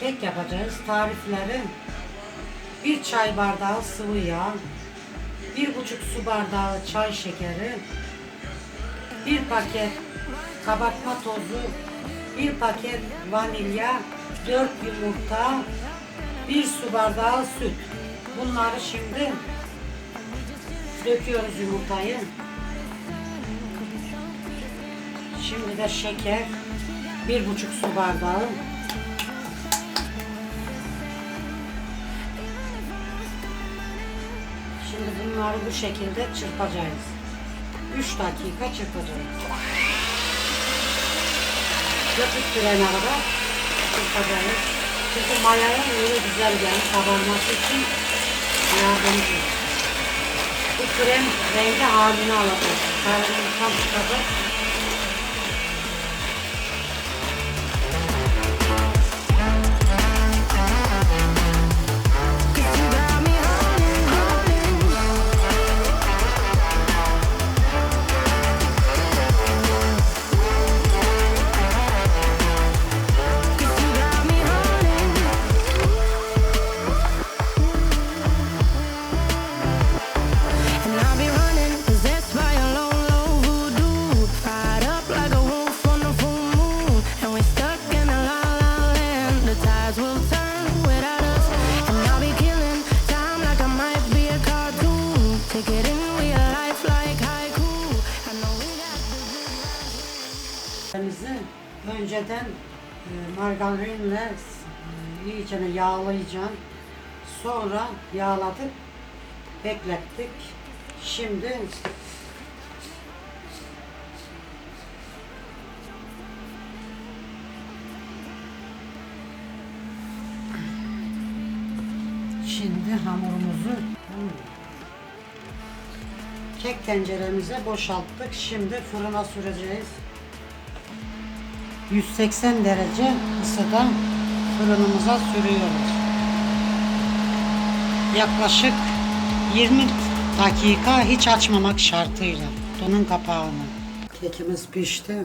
Kek yapacağız. Tarifleri bir çay bardağı sıvı yağ, bir buçuk su bardağı çay şekeri, bir paket kabartma tozu, bir paket vanilya, dört yumurta, bir su bardağı süt. Bunları şimdi döküyoruz yumurtayı. Şimdi de şeker, bir buçuk su bardağı. Şimdi bunları bu şekilde çırpacağız. 3 dakika çırpacağız. Yapıştırana kadar çırpacağız. Çünkü mayanın öyle güzel yani kabarması için yardımcı. Bu krem rengi halini alacak. Karamel tam çıkacak. Kremimizi önceden e, margarinle e, iyice yağlayacağım. Sonra yağladık, beklettik. Şimdi Şimdi hamurumuzu kek tenceremize boşalttık. Şimdi fırına süreceğiz. 180 derece ısıda fırınımıza sürüyoruz. Yaklaşık 20 dakika hiç açmamak şartıyla. Donun kapağını. Kekimiz pişti.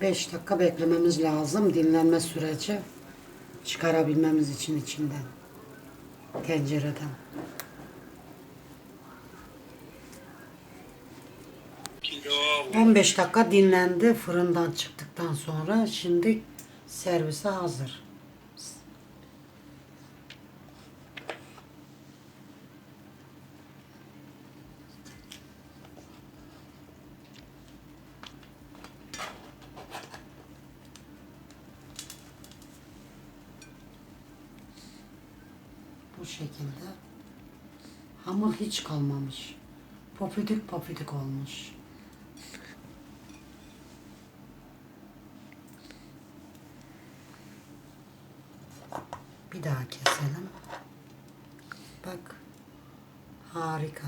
5 dakika beklememiz lazım dinlenme süreci çıkarabilmemiz için içinden tencereden. 15 dakika dinlendi fırından çıktıktan sonra. Şimdi servise hazır. Bu şekilde. Hamur hiç kalmamış. Pofidik pofidik olmuş. Bir daha keselim. Bak. Harika.